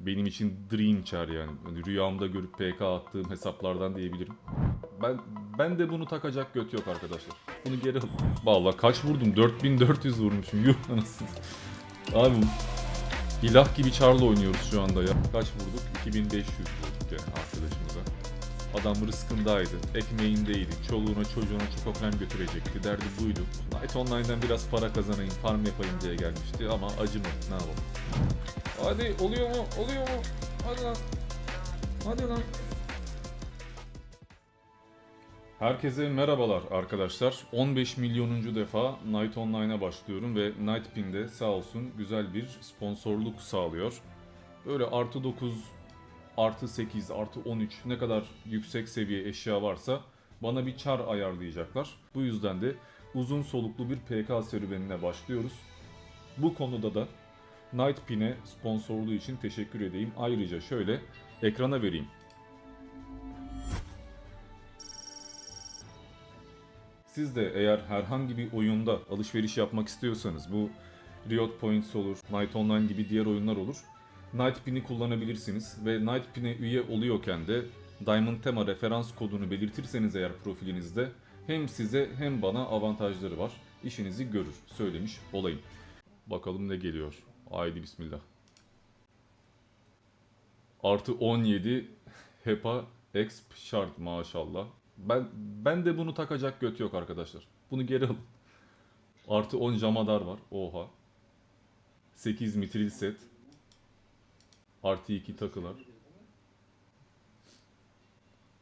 benim için dream char yani. Hani rüyamda görüp PK attığım hesaplardan diyebilirim. Ben ben de bunu takacak göt yok arkadaşlar. Bunu geri al. Vallahi kaç vurdum? 4400 vurmuşum. Yuh anasını. Abi ilah gibi charla oynuyoruz şu anda ya. Kaç vurduk? 2500 vurduk yani arkadaşımıza. Adam rızkındaydı, ekmeğindeydi, çoluğuna çocuğuna çok önem götürecekti, derdi buydu. Night Online'dan biraz para kazanayım, farm yapayım diye gelmişti ama acımadı, ne yapalım. Hadi oluyor mu, oluyor mu? Hadi lan. Hadi lan. Herkese merhabalar arkadaşlar. 15 milyonuncu defa Night Online'a başlıyorum ve Nightpin'de sağ olsun güzel bir sponsorluk sağlıyor. Böyle artı 9, artı 8, artı 13 ne kadar yüksek seviye eşya varsa bana bir çar ayarlayacaklar. Bu yüzden de uzun soluklu bir PK serüvenine başlıyoruz. Bu konuda da Nightpin'e sponsorluğu için teşekkür edeyim. Ayrıca şöyle ekrana vereyim. Siz de eğer herhangi bir oyunda alışveriş yapmak istiyorsanız bu Riot Points olur, Night Online gibi diğer oyunlar olur. Nightpin'i kullanabilirsiniz ve Nightpin'e üye oluyorken de Diamond Tema referans kodunu belirtirseniz eğer profilinizde hem size hem bana avantajları var. İşinizi görür söylemiş olayım. Bakalım ne geliyor. Haydi bismillah. Artı 17 HEPA Exp şart maşallah. Ben ben de bunu takacak göt yok arkadaşlar. Bunu geri alın. Artı 10 Jamadar var. Oha. 8 mitril set. Artı 2 takılar.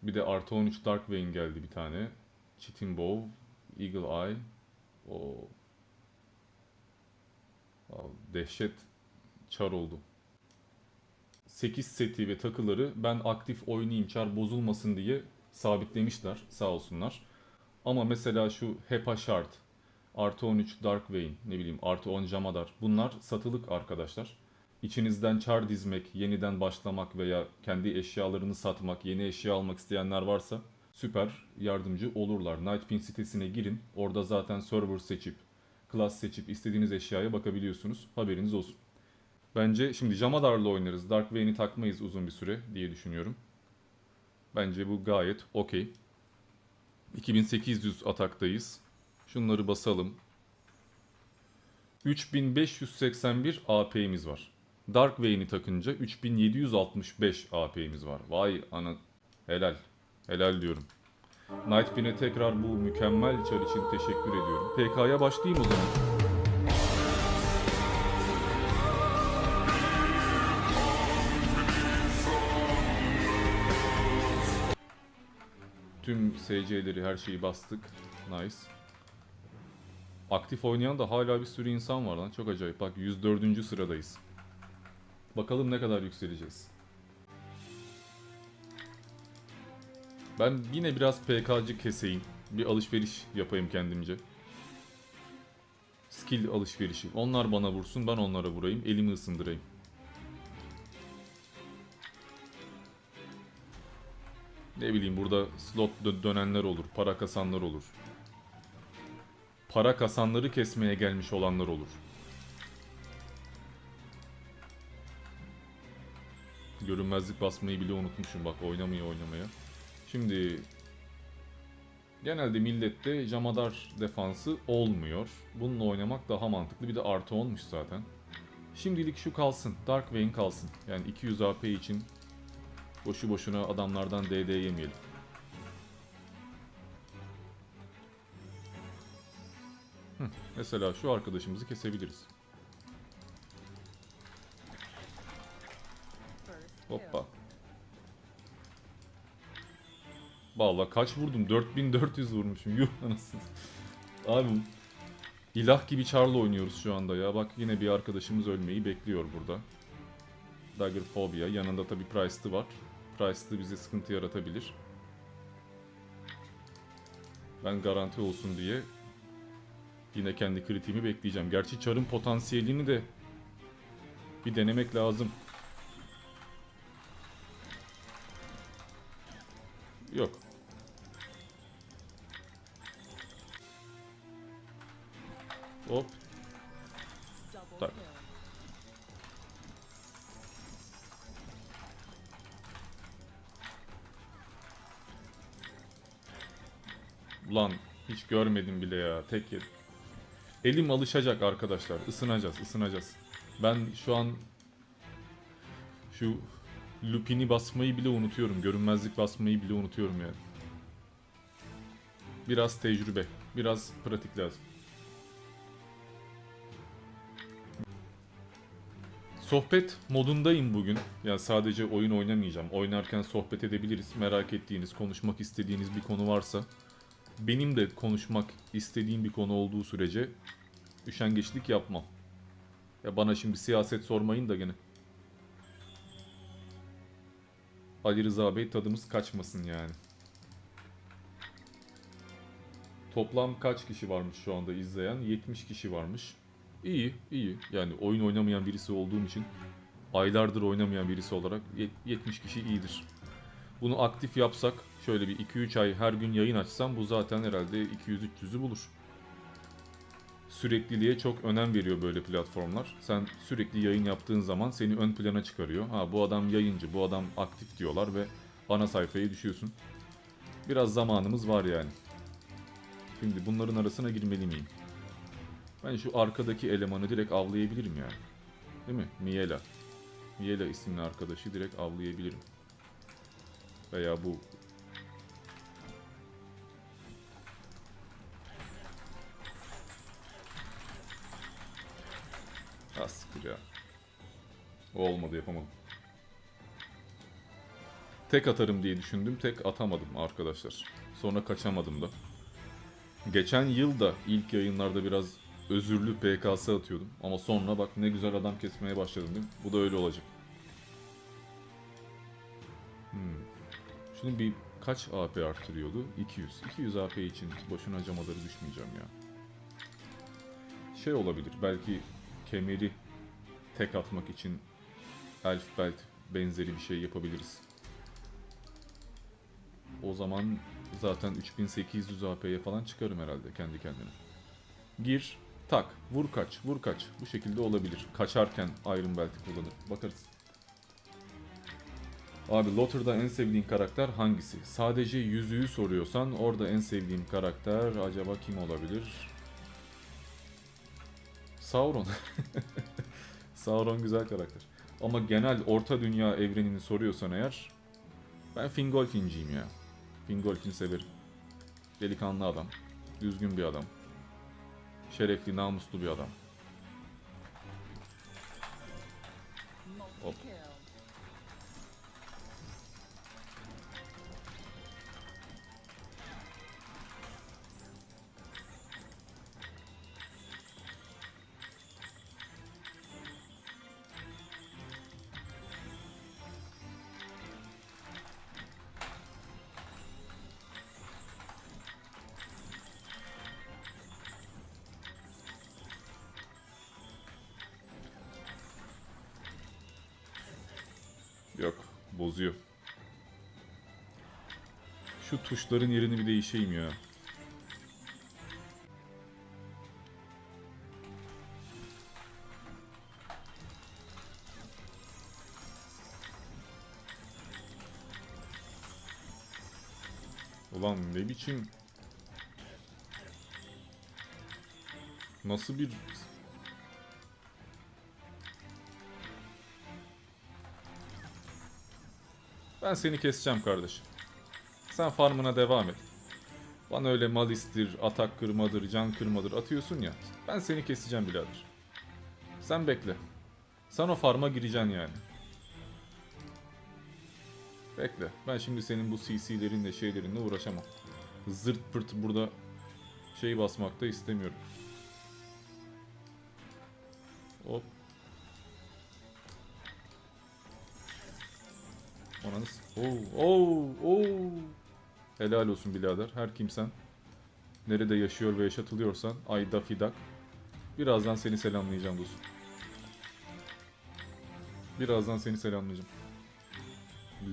Bir de artı 13 Dark Vein geldi bir tane. Chitin Bow. Eagle Eye. O dehşet çar oldu. 8 seti ve takıları ben aktif oynayayım çar bozulmasın diye sabitlemişler sağ olsunlar. Ama mesela şu HEPA şart, artı 13 Dark Vein, ne bileyim artı 10 Jamadar bunlar satılık arkadaşlar. İçinizden çar dizmek, yeniden başlamak veya kendi eşyalarını satmak, yeni eşya almak isteyenler varsa süper yardımcı olurlar. Nightpin sitesine girin. Orada zaten server seçip, class seçip istediğiniz eşyaya bakabiliyorsunuz. Haberiniz olsun. Bence şimdi Jamadar'la oynarız. Dark Vein'i takmayız uzun bir süre diye düşünüyorum. Bence bu gayet okey. 2800 ataktayız. Şunları basalım. 3581 AP'miz var. Dark Vein'i takınca 3765 AP'miz var. Vay ana helal. Helal diyorum. Nightbin'e tekrar bu mükemmel çar için teşekkür ediyorum. PK'ya başlayayım o zaman. Tüm SC'leri her şeyi bastık. Nice. Aktif oynayan da hala bir sürü insan var lan. Çok acayip. Bak 104. sıradayız. Bakalım ne kadar yükseleceğiz. Ben yine biraz PK'cı keseyim. Bir alışveriş yapayım kendimce. Skill alışverişi. Onlar bana vursun ben onlara vurayım. Elimi ısındırayım. Ne bileyim burada slot dö- dönenler olur, para kasanlar olur. Para kasanları kesmeye gelmiş olanlar olur. Görünmezlik basmayı bile unutmuşum bak oynamaya oynamaya. Şimdi genelde millette Jamadar defansı olmuyor. Bununla oynamak daha mantıklı. Bir de artı olmuş zaten. Şimdilik şu kalsın. Dark Vein kalsın. Yani 200 AP için Boşu boşuna adamlardan DD yemeyelim. Hı, mesela şu arkadaşımızı kesebiliriz. Vallahi kaç vurdum? 4400 vurmuşum. Yuh anasını. Abi ilah gibi Char'la oynuyoruz şu anda ya. Bak yine bir arkadaşımız ölmeyi bekliyor burada. Dagger Phobia. Yanında tabi Price'lı var. Price'lı bize sıkıntı yaratabilir. Ben garanti olsun diye yine kendi kritiğimi bekleyeceğim. Gerçi çarın potansiyelini de bir denemek lazım. Yok. Hop. Tak. Ulan hiç görmedim bile ya. Tek yedim. Elim alışacak arkadaşlar. Isınacağız, ısınacağız. Ben şu an şu lupini basmayı bile unutuyorum. Görünmezlik basmayı bile unutuyorum yani. Biraz tecrübe, biraz pratik lazım. Sohbet modundayım bugün. Yani sadece oyun oynamayacağım. Oynarken sohbet edebiliriz. Merak ettiğiniz, konuşmak istediğiniz bir konu varsa benim de konuşmak istediğim bir konu olduğu sürece üşengeçlik yapmam. Ya bana şimdi siyaset sormayın da gene. Ali Rıza Bey tadımız kaçmasın yani. Toplam kaç kişi varmış şu anda izleyen? 70 kişi varmış. İyi, iyi. Yani oyun oynamayan birisi olduğum için aylardır oynamayan birisi olarak ye- 70 kişi iyidir. Bunu aktif yapsak şöyle bir 2-3 ay her gün yayın açsam bu zaten herhalde 200-300'ü bulur. Sürekliliğe çok önem veriyor böyle platformlar. Sen sürekli yayın yaptığın zaman seni ön plana çıkarıyor. Ha bu adam yayıncı, bu adam aktif diyorlar ve ana sayfaya düşüyorsun. Biraz zamanımız var yani. Şimdi bunların arasına girmeli miyim? Ben şu arkadaki elemanı direkt avlayabilirim yani. Değil mi? Miela. Miela isimli arkadaşı direkt avlayabilirim. Veya bu siktir ya. O olmadı yapamadım. Tek atarım diye düşündüm. Tek atamadım arkadaşlar. Sonra kaçamadım da. Geçen yıl da ilk yayınlarda biraz özürlü PKS atıyordum. Ama sonra bak ne güzel adam kesmeye başladım değil mi? Bu da öyle olacak. Hmm. Şunu bir kaç AP arttırıyordu? 200. 200 AP için boşuna camaları düşmeyeceğim ya. Şey olabilir belki kemeri tek atmak için Elf Belt benzeri bir şey yapabiliriz. O zaman zaten 3800 AP'ye falan çıkarım herhalde kendi kendine. Gir, tak, vur kaç, vur kaç. Bu şekilde olabilir. Kaçarken Iron Belt'i kullanır. Bakarız. Abi Lotter'da en sevdiğin karakter hangisi? Sadece yüzüğü soruyorsan orada en sevdiğim karakter acaba kim olabilir? Sauron. Sauron güzel karakter. Ama genel orta dünya evrenini soruyorsan eğer ben Fingolfin'ciyim ya. Fingolfin severim. Delikanlı adam. Düzgün bir adam. Şerefli, namuslu bir adam. Hop. Bozuyor. Şu tuşların yerini bir değişeyim ya. Ulan ne biçim... Nasıl bir... Ben seni keseceğim kardeşim. Sen farmına devam et. Bana öyle malistir, atak kırmadır, can kırmadır atıyorsun ya. Ben seni keseceğim birader. Sen bekle. Sen o farma gireceksin yani. Bekle. Ben şimdi senin bu CC'lerinle şeylerinle uğraşamam. Zırt pırt burada şey basmak da istemiyorum. Hop. Ananız. Oo, oo, oo. Helal olsun birader. Her kimsen. Nerede yaşıyor ve yaşatılıyorsan. Ayda fidak. Birazdan seni selamlayacağım dostum. Birazdan seni selamlayacağım.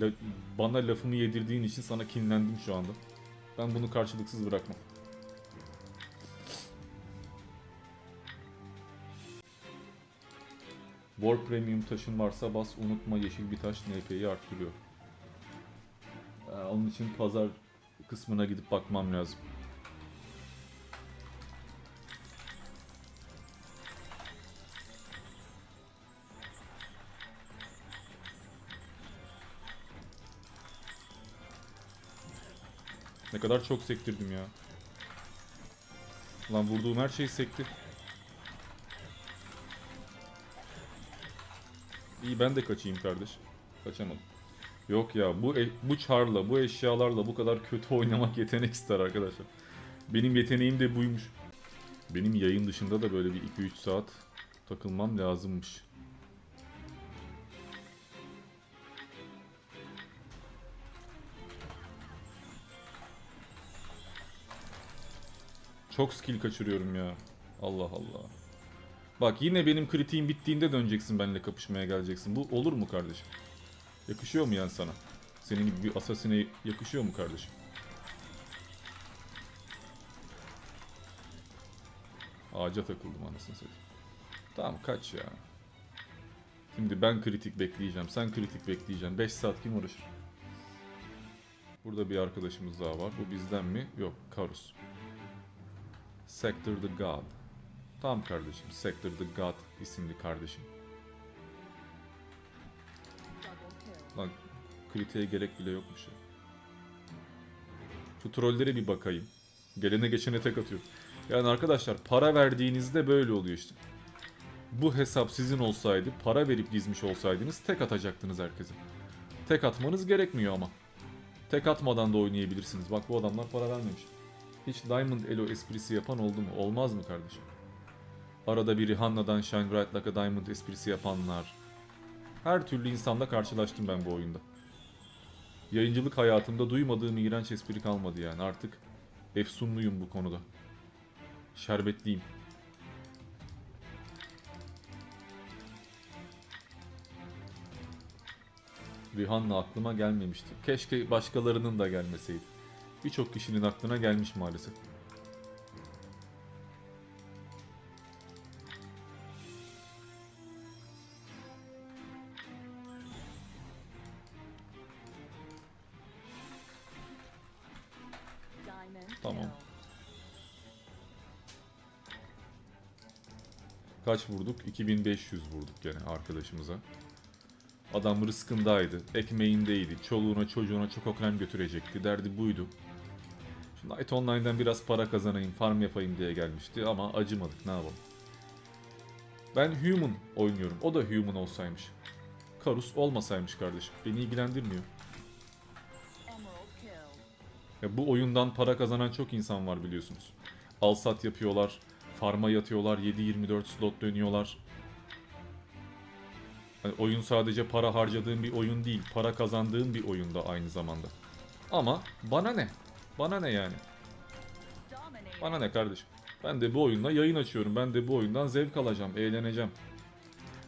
La- bana lafımı yedirdiğin için sana kinlendim şu anda. Ben bunu karşılıksız bırakmam. War Premium taşın varsa bas unutma yeşil bir taş NP'yi arttırıyor ya. Onun için pazar kısmına gidip bakmam lazım. Ne kadar çok sektirdim ya. Lan vurduğum her şeyi sekti. İyi ben de kaçayım kardeş. Kaçamadım. Yok ya bu e- bu çarla, bu eşyalarla bu kadar kötü oynamak yetenek ister arkadaşlar. Benim yeteneğim de buymuş. Benim yayın dışında da böyle bir 2-3 saat takılmam lazımmış. Çok skill kaçırıyorum ya. Allah Allah. Bak yine benim kritiğim bittiğinde döneceksin benimle kapışmaya geleceksin. Bu olur mu kardeşim? Yakışıyor mu yani sana? Senin gibi bir asasine yakışıyor mu kardeşim? Ağaca takıldım anasını satayım. Tamam kaç ya. Şimdi ben kritik bekleyeceğim. Sen kritik bekleyeceksin. 5 saat kim uğraşır? Burada bir arkadaşımız daha var. Bu bizden mi? Yok. Karus. Sector the God. Tamam kardeşim. Sector the God isimli kardeşim. Lan kritiğe gerek bile yokmuş ya. Şu trollere bir bakayım. Gelene geçene tek atıyor. Yani arkadaşlar para verdiğinizde böyle oluyor işte. Bu hesap sizin olsaydı, para verip dizmiş olsaydınız tek atacaktınız herkese. Tek atmanız gerekmiyor ama. Tek atmadan da oynayabilirsiniz. Bak bu adamlar para vermemiş. Hiç Diamond Elo esprisi yapan oldu mu? Olmaz mı kardeşim? Arada bir Rihanna'dan Shine Bright Like a Diamond esprisi yapanlar. Her türlü insanla karşılaştım ben bu oyunda. Yayıncılık hayatımda duymadığım iğrenç espri kalmadı yani. Artık efsunluyum bu konuda. Şerbetliyim. Rihanna aklıma gelmemişti. Keşke başkalarının da gelmeseydi. Birçok kişinin aklına gelmiş maalesef. Kaç vurduk? 2500 vurduk gene arkadaşımıza. Adam rızkındaydı, ekmeğindeydi, çoluğuna çocuğuna çokokrem götürecekti, derdi buydu. Şu Night Online'den biraz para kazanayım, farm yapayım diye gelmişti ama acımadık ne yapalım. Ben Human oynuyorum, o da Human olsaymış. Karus olmasaymış kardeşim, beni ilgilendirmiyor. Ya bu oyundan para kazanan çok insan var biliyorsunuz. Alsat yapıyorlar, farma yatıyorlar, 7-24 slot dönüyorlar. Hani oyun sadece para harcadığın bir oyun değil, para kazandığın bir oyunda aynı zamanda. Ama bana ne? Bana ne yani? Bana ne kardeşim? Ben de bu oyunla yayın açıyorum. Ben de bu oyundan zevk alacağım, eğleneceğim.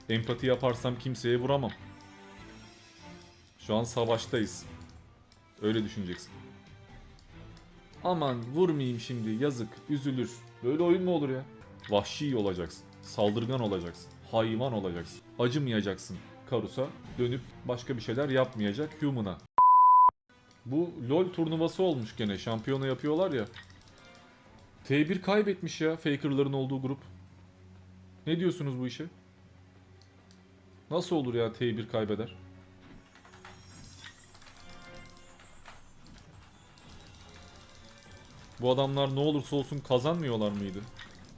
Empati yaparsam kimseye vuramam. Şu an savaştayız. Öyle düşüneceksin. Aman vurmayayım şimdi yazık, üzülür. Böyle oyun mu olur ya? Vahşi olacaksın, saldırgan olacaksın, hayvan olacaksın. Acımayacaksın Karus'a, dönüp başka bir şeyler yapmayacak Human'a. Bu LoL turnuvası olmuş gene, şampiyona yapıyorlar ya. T1 kaybetmiş ya Faker'ların olduğu grup. Ne diyorsunuz bu işe? Nasıl olur ya T1 kaybeder? Bu adamlar ne olursa olsun kazanmıyorlar mıydı?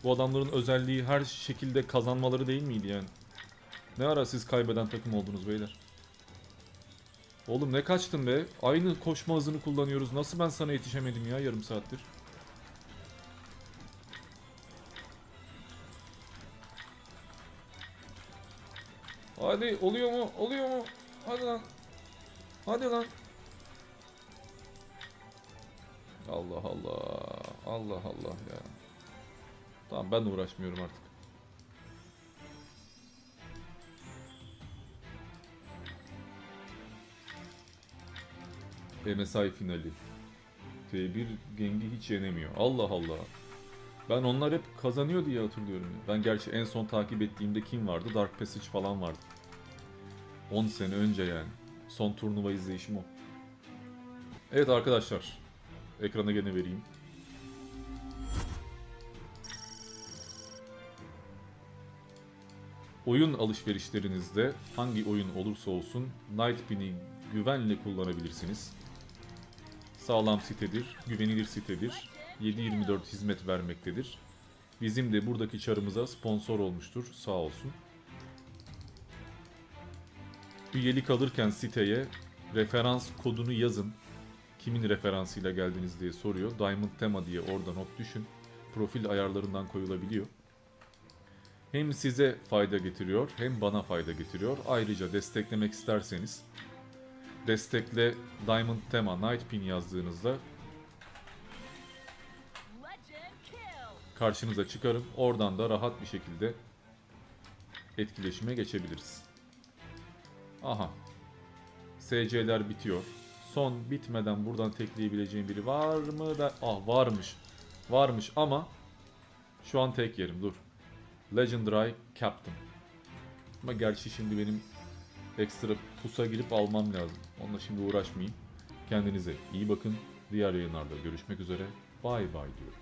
Bu adamların özelliği her şekilde kazanmaları değil miydi yani? Ne ara siz kaybeden takım oldunuz beyler? Oğlum ne kaçtın be? Aynı koşma hızını kullanıyoruz. Nasıl ben sana yetişemedim ya yarım saattir? Hadi oluyor mu? Oluyor mu? Hadi lan. Hadi lan. Allah Allah. Allah ya. Tamam ben uğraşmıyorum artık. MSI finali. T1 Gengi hiç yenemiyor. Allah Allah. Ben onlar hep kazanıyor diye hatırlıyorum. Ben gerçi en son takip ettiğimde kim vardı? Dark Passage falan vardı. 10 sene önce yani. Son turnuva izleyişim o. Evet arkadaşlar. Ekrana gene vereyim. Oyun alışverişlerinizde hangi oyun olursa olsun Nightbeam'i güvenle kullanabilirsiniz. Sağlam sitedir, güvenilir sitedir. 7-24 hizmet vermektedir. Bizim de buradaki çarımıza sponsor olmuştur. Sağ olsun. Üyelik alırken siteye referans kodunu yazın. Kimin referansıyla geldiniz diye soruyor. Diamond tema diye orada not düşün. Profil ayarlarından koyulabiliyor. Hem size fayda getiriyor hem bana fayda getiriyor. Ayrıca desteklemek isterseniz destekle Diamond tema Night Pin yazdığınızda karşınıza çıkarım. Oradan da rahat bir şekilde etkileşime geçebiliriz. Aha. SC'ler bitiyor. Son bitmeden buradan tekleyebileceğim biri var mı da ah varmış. Varmış ama şu an tek yerim dur. Legendary Captain. Ama gerçi şimdi benim ekstra pusa girip almam lazım. Onunla şimdi uğraşmayayım. Kendinize iyi bakın. Diğer yayınlarda görüşmek üzere. Bay bay diyorum.